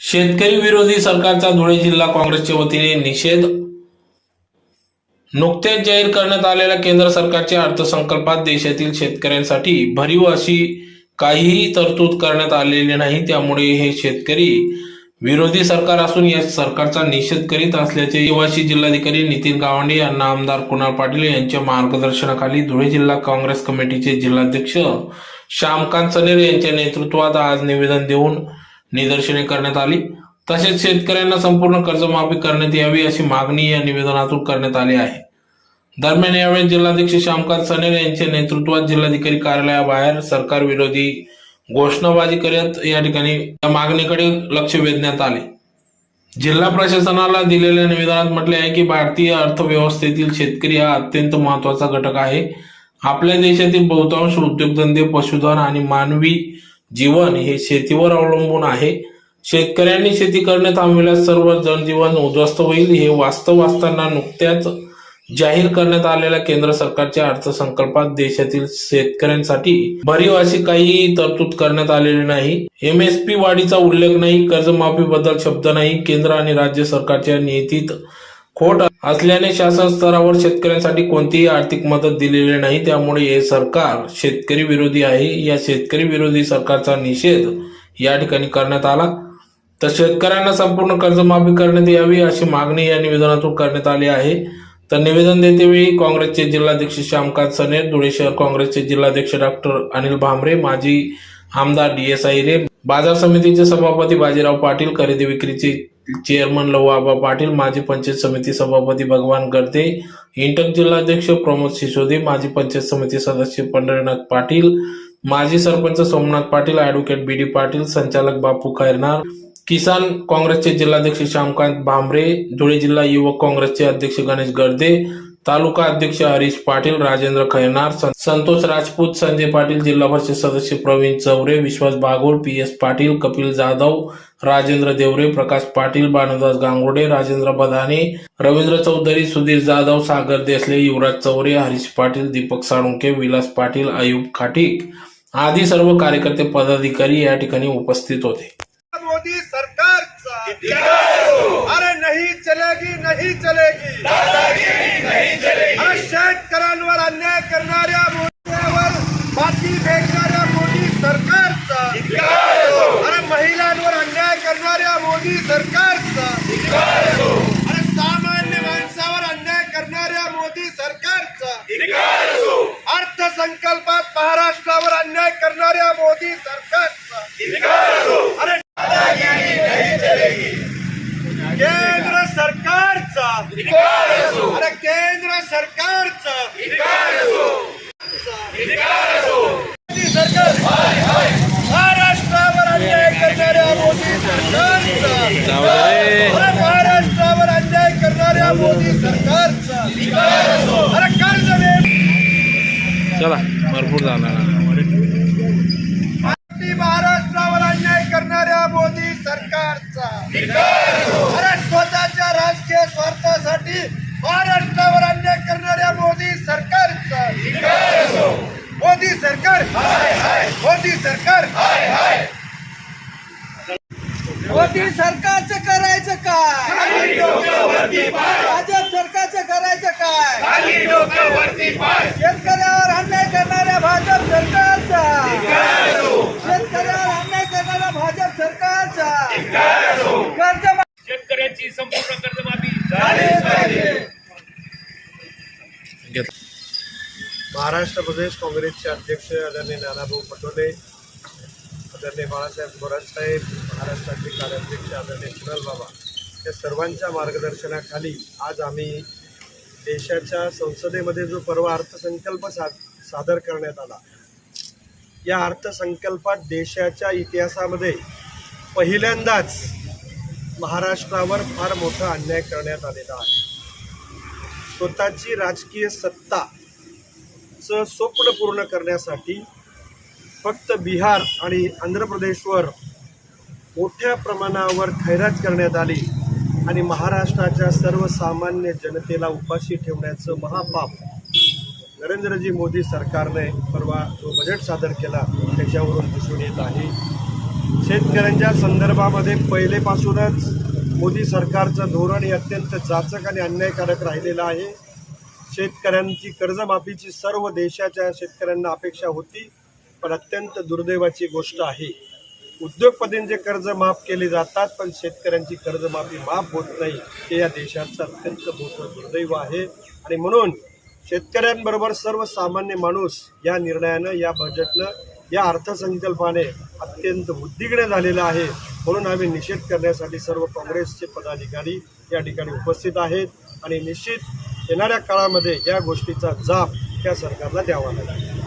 शेतकरी विरोधी सरकारचा धुळे जिल्हा काँग्रेसच्या वतीने निषेध. नुकत्याच जाहीर करण्यात आलेल्या केंद्र सरकारच्या अर्थसंकल्पात देशातील शेतकऱ्यांसाठी भरीव अशी काहीही तरतूद करण्यात आलेली नाही. त्यामुळे हे शेतकरी विरोधी सरकार असून या सरकारचा निषेध करीत असल्याचे युवाशी जिल्हाधिकारी नितीन गावंडे यांना आमदार कुणाल पाटील यांच्या मार्गदर्शनाखाली धुळे जिल्हा काँग्रेस कमिटीचे जिल्हाध्यक्ष श्यामकांत सनेर यांच्या नेतृत्वात आज निवेदन देऊन निदर्शने करण्यात आली. तसेच शेतकऱ्यांना संपूर्ण कर्जमाफी करण्यात यावी अशी मागणी या निवेदनातून करण्यात आली आहे. दरम्यान यावेळी जिल्हाध्यक्ष श्यामकांत सनेर यांच्या नेतृत्वात जिल्हाधिकारी कार्यालयाबाहेर सरकार विरोधी घोषणाबाजी करत या ठिकाणी या मागणीकडे लक्ष वेधण्यात आले. जिल्हा प्रशासनाला दिलेल्या निवेदनात म्हटले आहे की भारतीय अर्थव्यवस्थेतील शेतकरी हा अत्यंत महत्त्वाचा घटक आहे. आपल्या देशातील बहुतांश उद्योगधंदे पशुधन आणि मानवी जीवन हे शेतीवर अवलंबून आहे. शेतकऱ्यांनी शेती करणे थांबविल्यास सर्व जनजीवन उद्ध्वस्त होईल हे वास्तव असताना नुकत्याच जाहीर करण्यात आलेल्या केंद्र सरकारच्या अर्थसंकल्पात देशातील शेतकऱ्यांसाठी भरीव अशी काही तरतूद करण्यात आलेली नाही. एमएसपी वाढीचा उल्लेख नाही कर्जमाफी बद्दल शब्द नाही. केंद्र आणि राज्य सरकारच्या नियतीत खोट असल्याने शासन स्तरावर शेतकऱ्यांसाठी कोणतीही आर्थिक मदत दिलेली नाही. त्यामुळे हे सरकार शेतकरी विरोधी आहे. या शेतकरी विरोधी सरकारचा निषेध या ठिकाणी करण्यात आला. तर शेतकऱ्यांना संपूर्ण कर्जमाफी करण्यात यावी अशी मागणी या निवेदनातून करण्यात आली आहे. तर निवेदन देतेवेळी काँग्रेसचे जिल्हाध्यक्ष श्यामकांत सनेर धुळे शहर काँग्रेसचे जिल्हाध्यक्ष डॉक्टर अनिल भांबरे माजी आमदार डी एस आहिरे बाजार समितीचे सभापती बाजीराव पाटील खरेदी विक्रीचे चेअरमन लवाबा पाटील माजी पंचायत समिती सभापती भगवान गर्दे इंटक जिल्हाध्यक्ष प्रमोद सिसोदे माजी पंचायत समिती सदस्य पंढरीनाथ पाटील माजी sarpanch Somnath Patil advocate B D Patil संचालक बापू खैरनार किसान काँग्रेसचे जिल्हाध्यक्ष श्यामकांत भांबरे धुळे जिल्हा युवक काँग्रेसचे अध्यक्ष गणेश गर्दे तालुका अध्यक्ष हरीश पाटील राजेंद्र खैनार संतोष राजपूत संजय पाटील जिल्हा परिषद सदस्य प्रवीण चौरे विश्वास बागोल पी एस पाटील कपिल जाधव राजेंद्र देवरे प्रकाश पाटील बाणदास गांगुडे राजेंद्र बदाने रवींद्र चौधरी सुधीर जाधव सागर देसले युवराज चौरे हरीश पाटील दीपक साळुंके विलास पाटील अयुब खाटीक आदी सर्व कार्यकर्ते पदाधिकारी या ठिकाणी उपस्थित होते. मोदी नहीं चलेगी। दादागिरी नहीं चलेगी। शेतकऱ्यांवर अन्याय करणाऱ्या मोदीवर माती फेकणाऱ्या मोदी सरकारचा अरे महिलांवर अन्याय करणाऱ्या मोदी सरकारचा अरे सामान्य माणसावर अन्याय करणाऱ्या मोदी सरकारचा अर्थसंकल्पात महाराष्ट्रावर अरे केंद्र सरकारचा. महाराष्ट्रावर अन्याय करणाऱ्या मोदी सरकारचा. अरे महाराष्ट्रावर अन्याय करणाऱ्या मोदी सरकारचा. अरे कर्ज चला भरपूर झाला. महाराष्ट्रावर अन्याय करणाऱ्या मोदी सरकारचा. करण्यासाठी महाराष्ट्रावर अन्याय करणाऱ्या मोदी सरकारचा. मोदी सरकार. मोदी सरकार. मोदी सरकारचं करायचं काय? भाजप सरकारचं करायचं काय? शेतकऱ्यावर अन्याय करणाऱ्या भाजप महाराष्ट्र प्रदेश काँग्रेसचे अध्यक्ष आदरणीय नानाभाऊ पटोले आदरणीय बाळासाहेब थोरातसाहेब महाराष्ट्राचे कार्याध्यक्ष आदरणीय कुणाल बाबा या सर्वांच्या मार्गदर्शनाखाली आज आम्ही देशाच्या संसदेमध्ये जो परवा अर्थसंकल्प सा सादर करण्यात आला या अर्थसंकल्पात देशाच्या इतिहासामध्ये पहिल्यांदाच महाराष्ट्रावर फार मोठा अन्याय करण्यात आलेला आहे. स्वतःची राजकीय सत्ता चं स्वप्न पूर्ण करण्यासाठी फक्त बिहार आणि आंध्र प्रदेशवर मोठ्या प्रमाणावर खैरात करण्यात आली आणि महाराष्ट्राच्या सर्वसामान्य जनतेला उपाशी ठेवण्याचं महापाप नरेंद्रजी मोदी सरकारने परवा जो बजेट सादर केला त्याच्यावरून दिसून येत आहे. शेतकऱ्यांच्या संदर्भामध्ये पहिलेपासूनच मोदी सरकारचं धोरण हे अत्यंत जाचक आणि अन्यायकारक राहिलेलं आहे. शेतकऱ्यांची कर्जमाफीची सर्व देशाच्या शेतकऱ्यांना अपेक्षा होती पण अत्यंत दुर्दैवाची गोष्ट आहे. उद्योगपतींचे कर्ज माफ केले जातात पण शेतकऱ्यांची कर्जमाफी माफ होत नाही हे या देशाचं अत्यंत मोठं दुर्दैव आहे. आणि म्हणून शेतकऱ्यांबरोबर सर्वसामान्य माणूस या निर्णयानं या बजेटनं या अर्थसंकल्पाने अत्यंत उद्विग्न झालेला आहे. म्हणून आम्ही निषेध करण्यासाठी सर्व काँग्रेसचे पदाधिकारी या ठिकाणी उपस्थित आहेत. आणि निश्चित येणाऱ्या काळामध्ये या गोष्टीचा जाप त्या सरकारला द्यावा लागेल.